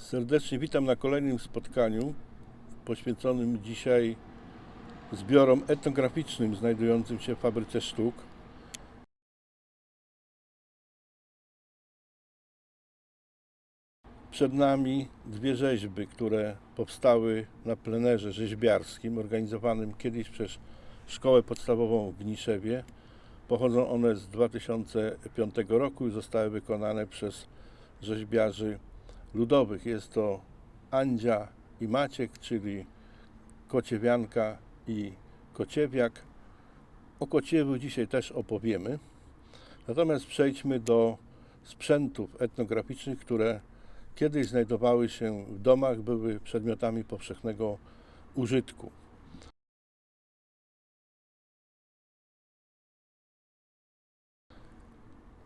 Serdecznie witam na kolejnym spotkaniu poświęconym dzisiaj zbiorom etnograficznym znajdującym się w fabryce sztuk. Przed nami dwie rzeźby, które powstały na plenerze rzeźbiarskim organizowanym kiedyś przez Szkołę Podstawową w Gniszewie. Pochodzą one z 2005 roku i zostały wykonane przez rzeźbiarzy ludowych. Jest to Andzia i Maciek, czyli Kociewianka i Kociewiak. O Kociewiu dzisiaj też opowiemy. Natomiast przejdźmy do sprzętów etnograficznych, które kiedyś znajdowały się w domach, były przedmiotami powszechnego użytku.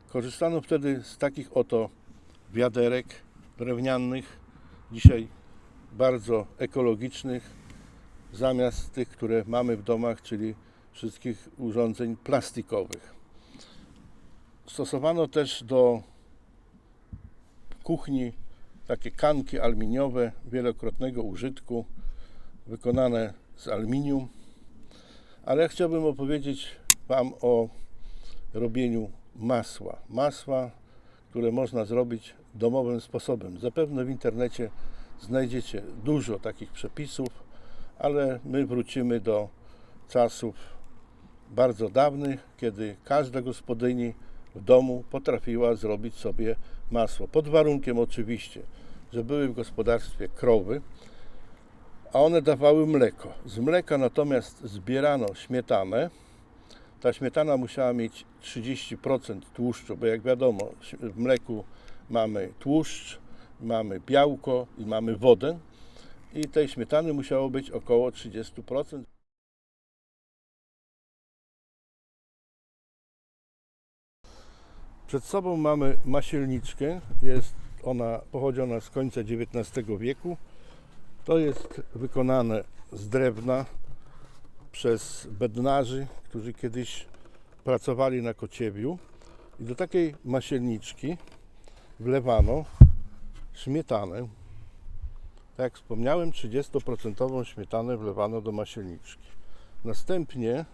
Korzystano wtedy z takich oto wiaderek drewnianych, dzisiaj bardzo ekologicznych, zamiast tych, które mamy w domach, czyli wszystkich urządzeń plastikowych. Stosowano też do kuchni takie kanki aluminiowe wielokrotnego użytku, wykonane z aluminium. Ale chciałbym opowiedzieć Wam o robieniu masła. Masła, które można zrobić domowym sposobem. Zapewne w internecie znajdziecie dużo takich przepisów, ale my wrócimy do czasów bardzo dawnych, kiedy każda gospodyni w domu potrafiła zrobić sobie masło. Pod warunkiem oczywiście, że były w gospodarstwie krowy, a one dawały mleko. Z mleka natomiast zbierano śmietanę. Ta śmietana musiała mieć 30% tłuszczu, bo jak wiadomo, w mleku mamy tłuszcz, mamy białko i mamy wodę. I tej śmietany musiało być około 30%. Przed sobą mamy masielniczkę. Jest ona, pochodzi ona z końca XIX wieku. To jest wykonane z drewna przez bednarzy, którzy kiedyś pracowali na Kociewiu. I do takiej masielniczki wlewano śmietanę. Tak jak wspomniałem, 30% śmietanę wlewano do masielniczki. Następnie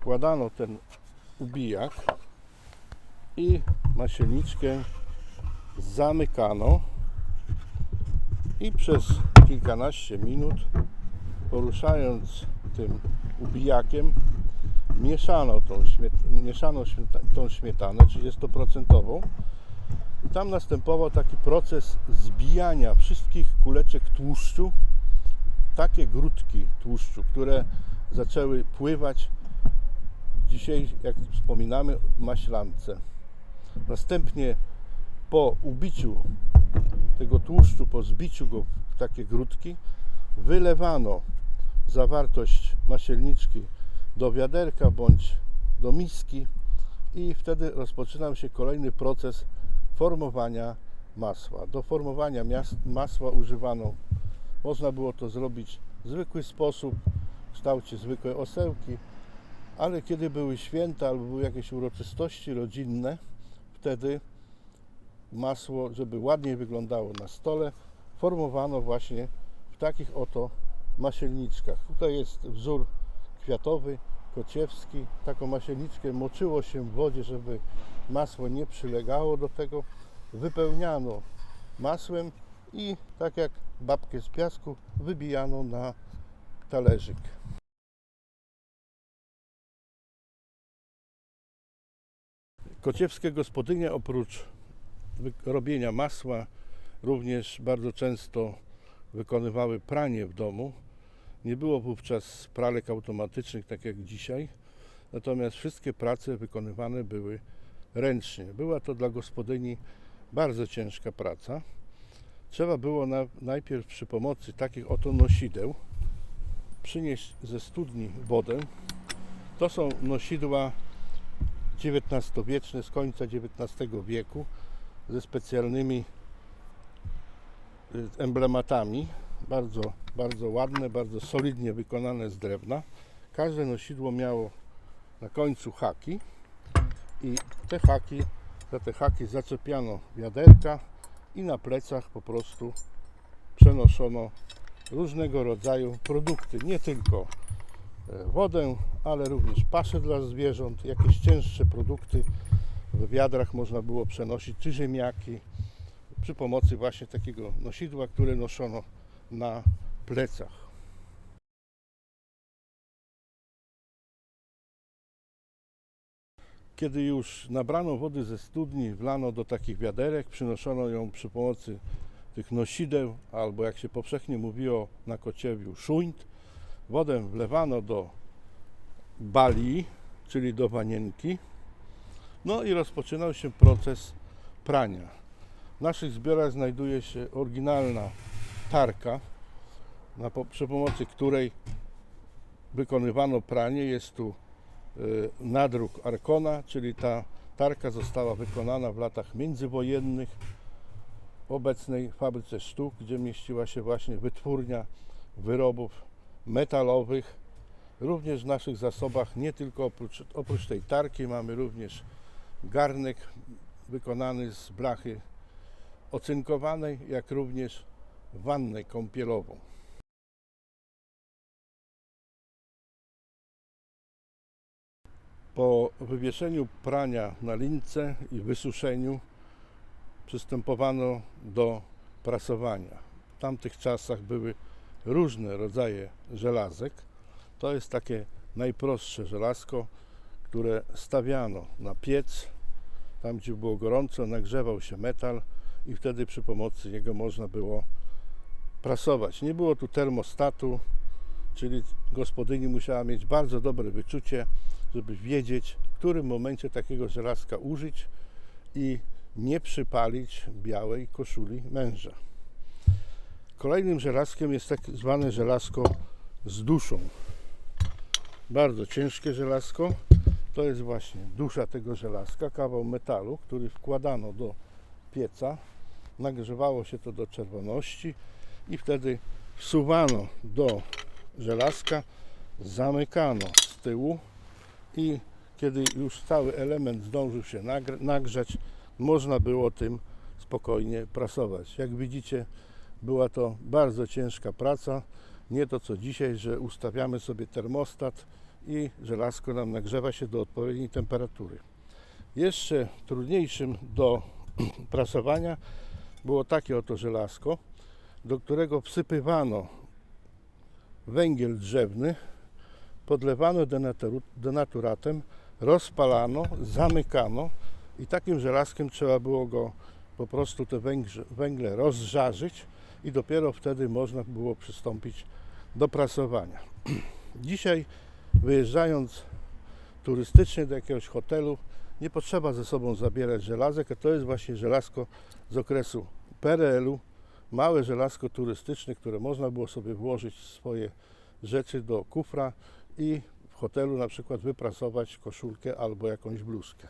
wkładano ten ubijak i masielniczkę zamykano i przez kilkanaście minut poruszając tym ubijakiem mieszano tą, śmiet, mieszano śmieta, tą śmietanę 30% i tam następował taki proces zbijania wszystkich kuleczek tłuszczu takie grudki tłuszczu, które zaczęły pływać dzisiaj, jak wspominamy, w maślance. Następnie po ubiciu tego tłuszczu, po zbiciu go w takie grudki, wylewano zawartość masielniczki do wiaderka bądź do miski i wtedy rozpoczynał się kolejny proces formowania masła. Do formowania masła używano, można było to zrobić w zwykły sposób, w kształcie zwykłej osełki, ale kiedy były święta albo były jakieś uroczystości rodzinne, wtedy masło, żeby ładniej wyglądało na stole, formowano właśnie w takich oto masielniczkach. Tutaj jest wzór kwiatowy, kociewski. Taką masielniczkę moczyło się w wodzie, żeby masło nie przylegało do tego. Wypełniano masłem i tak jak babkę z piasku wybijano na talerzyk. Kociewskie gospodynie oprócz robienia masła również bardzo często wykonywały pranie w domu. Nie było wówczas pralek automatycznych tak jak dzisiaj, natomiast wszystkie prace wykonywane były ręcznie. Była to dla gospodyni bardzo ciężka praca. Trzeba było na, najpierw przy pomocy takich oto nosideł przynieść ze studni wodę. To są nosidła XIX-wieczne z końca XIX wieku ze specjalnymi y, emblematami. Bardzo, bardzo ładne, bardzo solidnie wykonane z drewna. Każde nosidło miało na końcu haki i te haki, za te haki zaczepiano wiaderka i na plecach po prostu przenoszono różnego rodzaju produkty, nie tylko e, wodę, ale również pasze dla zwierząt, jakieś cięższe produkty w wiadrach można było przenosić, czy ziemniaki przy pomocy właśnie takiego nosidła, które noszono na plecach. Kiedy już nabrano wody ze studni, wlano do takich wiaderek, przynoszono ją przy pomocy tych nosideł, albo jak się powszechnie mówiło na kociewiu, szuńt. Wodę wlewano do bali, czyli do wanienki. No i rozpoczynał się proces prania. W naszych zbiorach znajduje się oryginalna tarka, na, przy pomocy której wykonywano pranie. Jest tu y, nadruk Arkona, czyli ta tarka została wykonana w latach międzywojennych w obecnej fabryce sztuk, gdzie mieściła się właśnie wytwórnia wyrobów metalowych. Również w naszych zasobach, nie tylko oprócz, oprócz tej tarki, mamy również garnek wykonany z blachy ocynkowanej, jak również wannę kąpielową. Po wywieszeniu prania na lince i wysuszeniu przystępowano do prasowania. W tamtych czasach były różne rodzaje żelazek. To jest takie najprostsze żelazko, które stawiano na piec, tam gdzie było gorąco, nagrzewał się metal i wtedy przy pomocy niego można było prasować. Nie było tu termostatu, czyli gospodyni musiała mieć bardzo dobre wyczucie, żeby wiedzieć, w którym momencie takiego żelazka użyć i nie przypalić białej koszuli męża. Kolejnym żelazkiem jest tak zwane żelazko z duszą. Bardzo ciężkie żelazko. To jest właśnie dusza tego żelazka, kawał metalu, który wkładano do pieca. Nagrzewało się to do czerwoności i wtedy wsuwano do żelazka, zamykano z tyłu i kiedy już cały element zdążył się nagr- nagrzać, można było tym spokojnie prasować. Jak widzicie, była to bardzo ciężka praca. Nie to co dzisiaj, że ustawiamy sobie termostat i żelazko nam nagrzewa się do odpowiedniej temperatury. Jeszcze trudniejszym do prasowania było takie oto żelazko, do którego wsypywano węgiel drzewny, podlewano denaturatem, rozpalano, zamykano i takim żelazkiem trzeba było go po prostu te węgle rozżarzyć i dopiero wtedy można było przystąpić do prasowania. Dzisiaj wyjeżdżając turystycznie do jakiegoś hotelu nie potrzeba ze sobą zabierać żelazek, a to jest właśnie żelazko z okresu PRL-u, małe żelazko turystyczne, które można było sobie włożyć swoje rzeczy do kufra i w hotelu na przykład wyprasować koszulkę albo jakąś bluzkę.